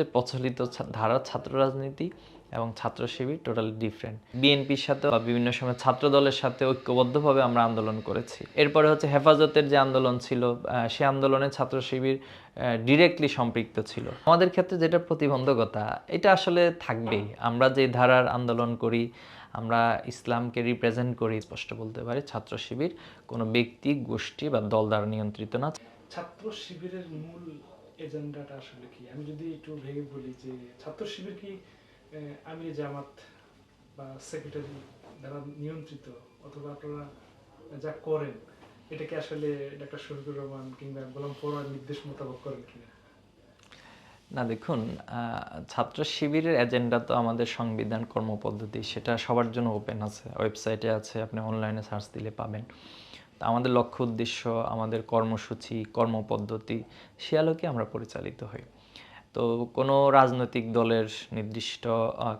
যে প্রচলিত ধারার ছাত্র রাজনীতি এবং ছাত্র শিবির টোটালি ডিফারেন্ট বিএনপির সাথে বা বিভিন্ন সময় ছাত্র দলের সাথে ঐক্যবদ্ধভাবে আমরা আন্দোলন করেছি। এরপরে হচ্ছে হেফাজতের যে আন্দোলন ছিল সে আন্দোলনে ছাত্র শিবির ডিরেক্টলি সম্পৃক্ত ছিল। আমাদের ক্ষেত্রে যেটা প্রতিবন্ধকতা, এটা আসলে থাকবেই। আমরা যে ধারার আন্দোলন করি, আমরা ইসলামকে রিপ্রেজেন্ট করি, স্পষ্ট বলতে পারি, ছাত্র শিবির কোনো ব্যক্তি, গোষ্ঠী বা দল দ্বারা নিয়ন্ত্রিত না। ছাত্র শিবিরের মূল এজেন্ডাটা আসলে কি? আমি যদি একটু ভেঙে বলি যে ছাত্র শিবির কি আমির জামাত বা সেক্রেটারি দ্বারা নিয়ন্ত্রিত অথবা আপনারা যা করেন এটাকে আসলে ডাক্তার শফিকুর রহমান কিংবা গোলাম ফরওয়ার নির্দেশ মোতাবেক করেন কিনা? না, দেখুন ছাত্র শিবিরের এজেন্ডা তো আমাদের সংবিধান কর্মপদ্ধতি, সেটা সবার জন্য ওপেন আছে ওয়েবসাইটে আছে, আপনি অনলাইনে সার্চ দিলে পাবেন। তো আমাদের লক্ষ্য উদ্দেশ্য, আমাদের কর্মসূচি, কর্মপদ্ধতি, সে আলোকে আমরা পরিচালিত হই। তো কোনো রাজনৈতিক দলের নির্দিষ্ট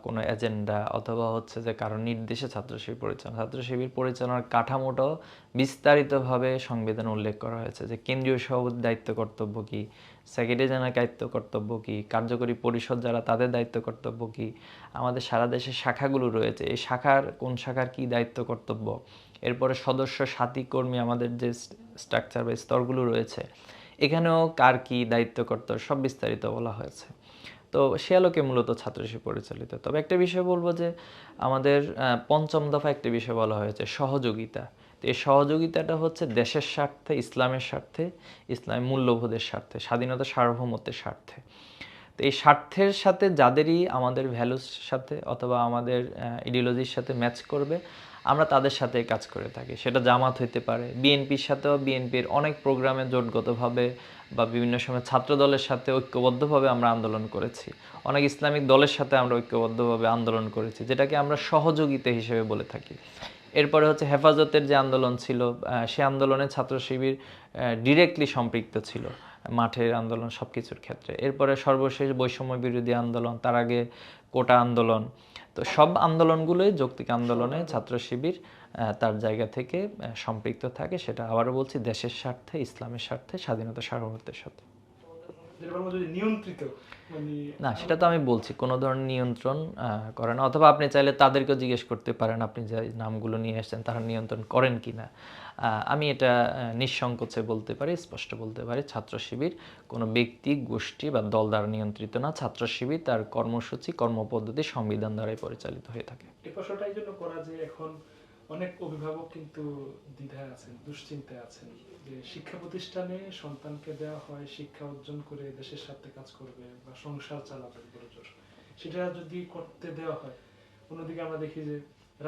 কোনো এজেন্ডা অথবা হচ্ছে যে কারও নির্দেশে ছাত্র শিবির পরিচালনা ছাত্র শিবির পরিচালনার কাঠামোটাও বিস্তারিতভাবে সংবিধান উল্লেখ করা হয়েছে যে কেন্দ্রীয় সভাপতির দায়িত্ব কর্তব্য কী সেক্রেটারি জেনারেল দায়িত্ব কর্তব্য কী? কার্যকরী পরিষদ যারা, তাদের দায়িত্ব কর্তব্য কী? আমাদের সারা দেশে শাখাগুলো রয়েছে। এই শাখার, কোন শাখার কী দায়িত্ব কর্তব্য? এরপরে সদস্য, সাথী, কর্মী আমাদের যে স্ট্রাকচার বা স্তরগুলো রয়েছে, এখানেও কার কী দায়িত্ব কর্তব্য, সব বিস্তারিত বলা হয়েছে। তো সে আলোকে মূলত ছাত্রশিবির পরিচালিত। তবে একটা বিষয় বলব যে, আমাদের পঞ্চম দফা একটা বিষয় বলা হয়েছে, সহযোগিতা। তো এই সহযোগিতাটা হচ্ছে দেশের স্বার্থে, ইসলামের স্বার্থে, ইসলামী মূল্যবোধের স্বার্থে, স্বাধীনতা সার্বভৌমত্বের স্বার্থে। তো এই স্বার্থের সাথে যাদেরই আমাদের ভ্যালুস সাথে অথবা আমাদের ইডিওলজির সাথে ম্যাচ করবে, আমরা তাদের সাথে কাজ করে থাকি। সেটা জামাত হইতে পারে, বিএনপির সাথেও বিএনপির অনেক প্রোগ্রামে জোটগতভাবে বা বিভিন্ন সময় ছাত্র দলের সাথে ঐক্যবদ্ধভাবে আমরা আন্দোলন করেছি। অনেক ইসলামিক দলের সাথে আমরা ঐক্যবদ্ধভাবে আন্দোলন করেছি, যেটাকে আমরা সহযোগিতা হিসেবে বলে থাকি। এরপরে হচ্ছে হেফাজতের যে আন্দোলন ছিল সে আন্দোলনে ছাত্র শিবির ডিরেক্টলি সম্পৃক্ত ছিল মাঠের আন্দোলন সব কিছুর ক্ষেত্রে। এরপরে সর্বশেষ বৈষম্য বিরোধী আন্দোলন, তার আগে কোটা আন্দোলন। তো সব আন্দোলনগুলোই যৌক্তিক আন্দোলনে ছাত্র শিবির তার জায়গা থেকে সম্পৃক্ত থাকে। সেটা আবারও বলছি, দেশের স্বার্থে, ইসলামের স্বার্থে, স্বাধীনতা সার্বভৌমত্বের সাথে। নিয়ন্ত্রিত মানে না সেটা তো আমি বলছি কোনো ধরনের নিয়ন্ত্রণ করে না। অথবা আপনি চাইলে তাদেরকেও জিজ্ঞেস করতে পারেন আপনি যে নামগুলো নিয়ে এসেছেন তারা নিয়ন্ত্রণ করেন কি না আমি এটা নিঃসংকোচে বলতে পারি স্পষ্ট বলতে পারি ছাত্র শিবির কোনো ব্যক্তি গোষ্ঠী বা দল দ্বারা নিয়ন্ত্রিত না। ছাত্র শিবির তার কর্মসূচি কর্মপদ্ধতি সংবিধান দ্বারাই পরিচালিত হয়ে থাকে। এই প্রশ্নটা এই জন্য করা যে এখন অনেক অভিভাবক কিন্তু দ্বিধায় আছেন দুশ্চিন্তায় আছেন। যে শিক্ষা প্রতিষ্ঠানে সন্তানকে দেওয়া হয়, শিক্ষা অর্জন করে দেশের সাথে কাজ করবে বা সংসার চালাবে বড়জোর। সেটা যদি করতে দেওয়া হয়, অন্যদিকে আমরা দেখি যে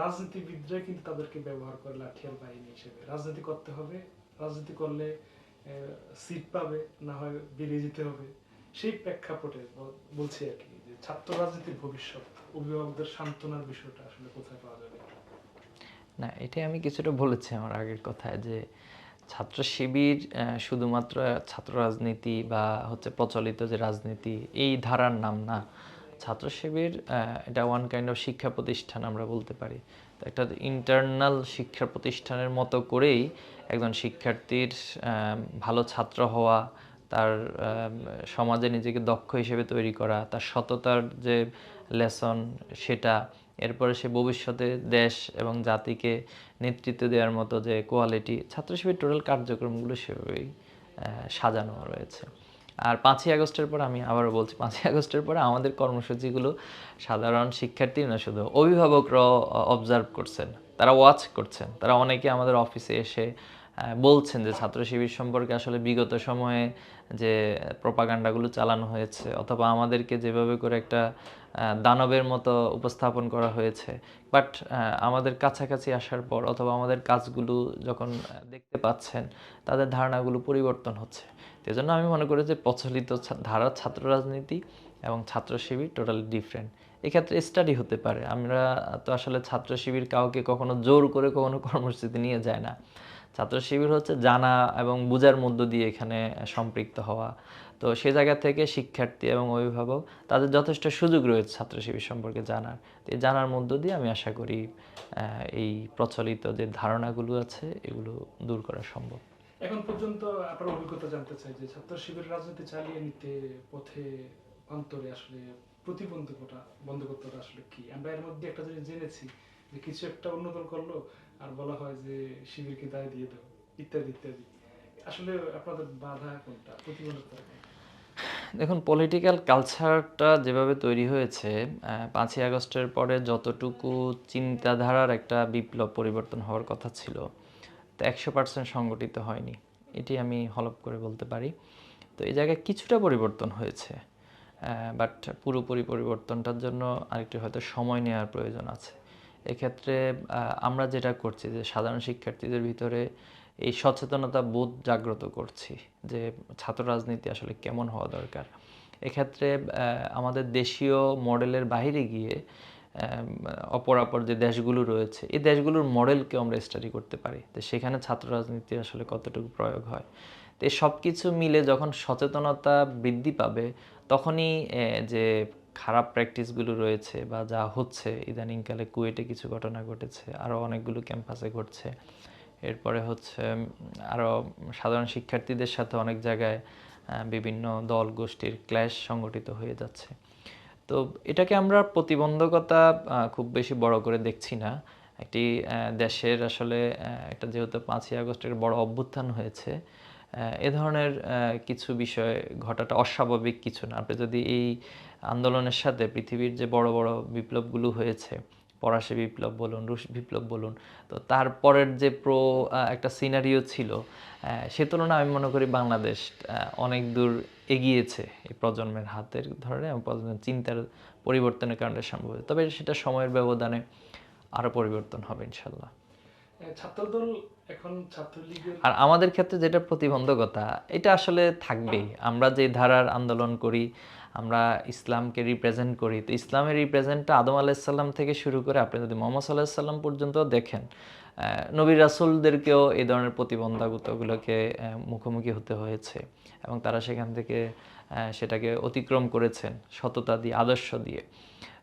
রাজনীতিবিদরা কিন্তু তাদেরকে ব্যবহার করে লাঠিয়াল বাহিনী হিসেবে। রাজনীতি করতে হবে, রাজনীতি করলে সিট পাবে, না হয় বেরিয়ে যেতে হবে। সেই প্রেক্ষাপটে বলছি আর কি যে ছাত্র রাজনীতির ভবিষ্যৎ, অভিভাবকদের সান্ত্বনার বিষয়টা আসলে কোথায় পাওয়া যাবে? না, এটাই আমি কিছুটা বলেছি আমার আগের কথায় যে ছাত্র শিবির শুধুমাত্র ছাত্র রাজনীতি বা হচ্ছে প্রচলিত যে রাজনীতি, এই ধারার নাম না। ছাত্র শিবির এটা ওয়ান কাইন্ড অফ শিক্ষা প্রতিষ্ঠান আমরা বলতে পারি। তো একটা ইন্টারনাল শিক্ষা প্রতিষ্ঠানের মতো করেই একজন শিক্ষার্থীর ভালো ছাত্র হওয়া তার সমাজে নিজেকে দক্ষ হিসেবে তৈরি করা, তার সততার যে লেসন সেটা, এরপরে সে ভবিষ্যতে দেশ এবং জাতিকে নেতৃত্ব দেওয়ার মতো যে কোয়ালিটি ছাত্র শিবির টোটাল কার্যক্রমগুলো সেভাবেই সাজানো রয়েছে। আর পাঁচই আগস্টের পর আমি আবারও বলছি, পাঁচই আগস্টের পরে আমাদের কর্মসূচিগুলো সাধারণ শিক্ষার্থী না, শুধু অভিভাবকরাও অবজার্ভ করছেন, তারা ওয়াচ করছেন, তারা অনেকে আমাদের অফিসে এসে বলছেন যে ছাত্র শিবির সম্পর্কে আসলে বিগত সময়ে যে প্রপাগান্ডাগুলো চালানো হয়েছে অথবা আমাদেরকে যেভাবে করে একটা দানবের মতো উপস্থাপন করা হয়েছে। বাট আমাদের কাছাকাছি আসার পর অথবা আমাদের কাজগুলো যখন দেখতে পাচ্ছেন, তাদের ধারণাগুলো পরিবর্তন হচ্ছে। তো জন্য আমি মনে করি যে প্রচলিত ধারার ছাত্র রাজনীতি এবং ছাত্র শিবির টোটালি ডিফারেন্ট। এক্ষেত্রে স্টাডি হতে পারে। আমরা তো আসলে ছাত্র শিবির কাউকে কখনো জোর করে কখনো কর্মসূচিতে নিয়ে যায় না। ছাত্র শিবির হচ্ছে জানা এবং বোঝার মধ্য দিয়ে এখানে সম্পৃক্ত হওয়া। তো সে জায়গা থেকে শিক্ষার্থী এবং অভিভাবক তাদের যথেষ্ট সুযোগ রয়েছে ছাত্র শিবির সম্পর্কে জানার। তো এই জানার মধ্য দিয়ে আমি আশা করি এই প্রচলিত যে ধারণাগুলো আছে, এগুলো দূর করা সম্ভব। এখন পর্যন্ত আপনার অভিজ্ঞতা জানতে চাই যে ছাত্র শিবির রাজনীতি চালিয়ে নিতে পথে, অন্তরে আসলে প্রতিবন্ধকতা বন্ধকত্বটা আসলে কি? আমরা এর মধ্যে একটা জিনিস জেনেছি যে কিছু একটা দল করল, আর বলা হয় যে শিবিরকে দায় দিয়ে দাও, ইত্যাদি ইত্যাদি। আসলে আপনাদের বাধা কোনটা? প্রতিবন্ধকতা? দেখুন পলিটিক্যাল কালচারটা যেভাবে তৈরি হয়েছে পাঁচই আগস্টের পরে যতটুকু চিন্তাধারার একটা বিপ্লব পরিবর্তন হওয়ার কথা ছিল, তা একশো পার্সেন্ট সংগঠিত হয়নি। এটি আমি হলপ করে বলতে পারি। তো এই জায়গায় কিছুটা পরিবর্তন হয়েছে বাট পুরোপুরি পরিবর্তনটার জন্য আরেকটু হয়তো সময় নেওয়ার প্রয়োজন আছে। এক্ষেত্রে আমরা যেটা করছি যে সাধারণ শিক্ষার্থীদের ভিতরে এই সচেতনতা বোধ জাগ্রত করছি যে ছাত্র রাজনীতি আসলে কেমন হওয়া দরকার। এক্ষেত্রে আমাদের দেশীয় মডেলের বাইরে গিয়ে অপরাপর যে দেশগুলো রয়েছে, এই দেশগুলোর মডেলকে আমরা স্টাডি করতে পারি তো সেখানে ছাত্র রাজনীতি আসলে কতটুকু প্রয়োগ হয়। তো এই সব কিছু মিলে যখন সচেতনতা বৃদ্ধি পাবে, তখনই যে খারাপ প্র্যাকটিসগুলো রয়েছে বা যা হচ্ছে, ইদানিংকালে কুয়েটে কিছু ঘটনা ঘটেছে, আরও অনেকগুলো ক্যাম্পাসে ঘটছে। এরপরে হচ্ছে আরও সাধারণ শিক্ষার্থীদের সাথে অনেক জায়গায় বিভিন্ন দল গোষ্ঠীর ক্ল্যাশ সংগঠিত হয়ে যাচ্ছে। তো এটাকে আমরা প্রতিবন্ধকতা খুব বেশি বড় করে দেখছি না। একটি দেশের আসলে একটা যেহেতু পাঁচই আগস্টের বড় অভ্যুত্থান হয়েছে এ ধরনের কিছু বিষয় ঘটাটা অস্বাভাবিক কিছু না। আপনি যদি এই আন্দোলনের সাথে পৃথিবীর যে বড় বড় বিপ্লবগুলো হয়েছে ফরাসি বিপ্লব বলুন, রুশ বিপ্লব বলুন, তো তারপরের যে প্রো একটা সিনারিও ছিল সে তুলনায় আমি মনে করি বাংলাদেশ অনেক দূর এগিয়েছে এই প্রজন্মের হাতের ধরে প্রজন্মের চিন্তার পরিবর্তনের কারণে সম্ভব। তবে সেটা সময়ের ব্যবধানে আরও পরিবর্তন হবে, ইনশাল্লাহ। ছাত্রদল আর আমাদের ক্ষেত্রে যেটা প্রতিবন্ধকতা, এটা আসলে থাকবেই। আমরা যে ধারার আন্দোলন করি, আমরা ইসলামকে রিপ্রেজেন্ট করি, তো ইসলামের রিপ্রেজেন্টটা আদম আলাইসাল্লাম থেকে শুরু করে আপনি যদি মোহাম্মদ সাল্লাহ সাল্লাম পর্যন্ত দেখেন নবী রাসুলদেরকেও এই ধরনের প্রতিবন্ধকতাগুলোকে মুখোমুখি হতে হয়েছে এবং তারা সেখান থেকে সেটাকে অতিক্রম করেছেন সততা দিয়ে, আদর্শ দিয়ে।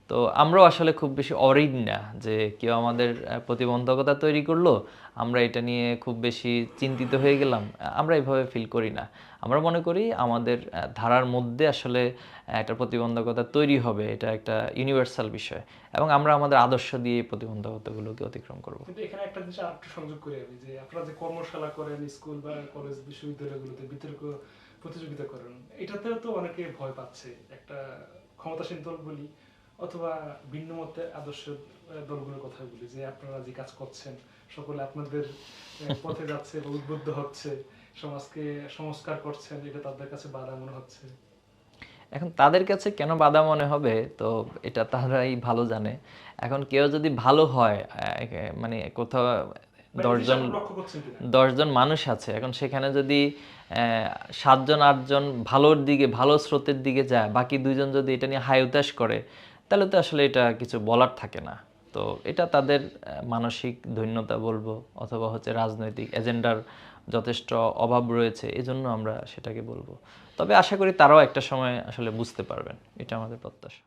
তো আমরাও আসলে খুব বেশি অরিড না যে কেউ আমাদের প্রতিবন্ধকতা তৈরি করল, আমরা এটা নিয়ে খুব বেশি চিন্তিত হয়ে গেলাম, আমরা এভাবে ফিল করি না। আমরা মনে করি আমাদের ধারার মধ্যে আসলে একটা প্রতিবন্ধকতা তৈরি হবে, এটা একটা ইউনিভার্সাল বিষয়। এবং আমরা আমাদের আদর্শ দিয়ে এই প্রতিবন্ধকতাগুলোকে অতিক্রম করব। কিন্তু এখানে একটা জিনিস আরেকটু সংযোগ করে আমি, যে আপনারা যে কর্মশালা করেন, স্কুল বা কলেজ বিশ্ববিদ্যালয়গুলোতে বিতর্ক প্রতিযোগিতা করেন, এটাতেও তো অনেকে ভয় পাচ্ছে, একটা ক্ষমতাসীন দল বলি অথবা ভিন্ন মতে আদর্শ দলগুলোর কথা বলি যে আপনারা যে কাজ করছেন সকলে আপনাদের পথে যাচ্ছে বা উদ্বুদ্ধ হচ্ছে সমাজকে সংস্কার করছেন এটা তাদের কাছে বাধা মনে হচ্ছে। এখন তাদের কাছে কেন বাধা মনে হবে তো এটা তারাই ভালো জানে। এখন কেউ যদি ভালো হয় মানে কোথাও এই দশজন দশজন মানুষ আছে এখন সেখানে যদি আহ, সাতজন আটজন ভালোর দিকে ভালো স্রোতের দিকে যায় বাকি দুইজন যদি এটা নিয়ে হায় উতাস করে তাহলে তো আসলে এটা কিছু বলার থাকে না। তো এটা তাদের মানসিক ধন্যতা বলব অথবা হচ্ছে রাজনৈতিক এজেন্ডার যথেষ্ট অভাব রয়েছে, এজন্য আমরা সেটাকে বলব। তবে আশা করি তারাও একটা সময় আসলে বুঝতে পারবেন, এটা আমাদের প্রত্যাশা।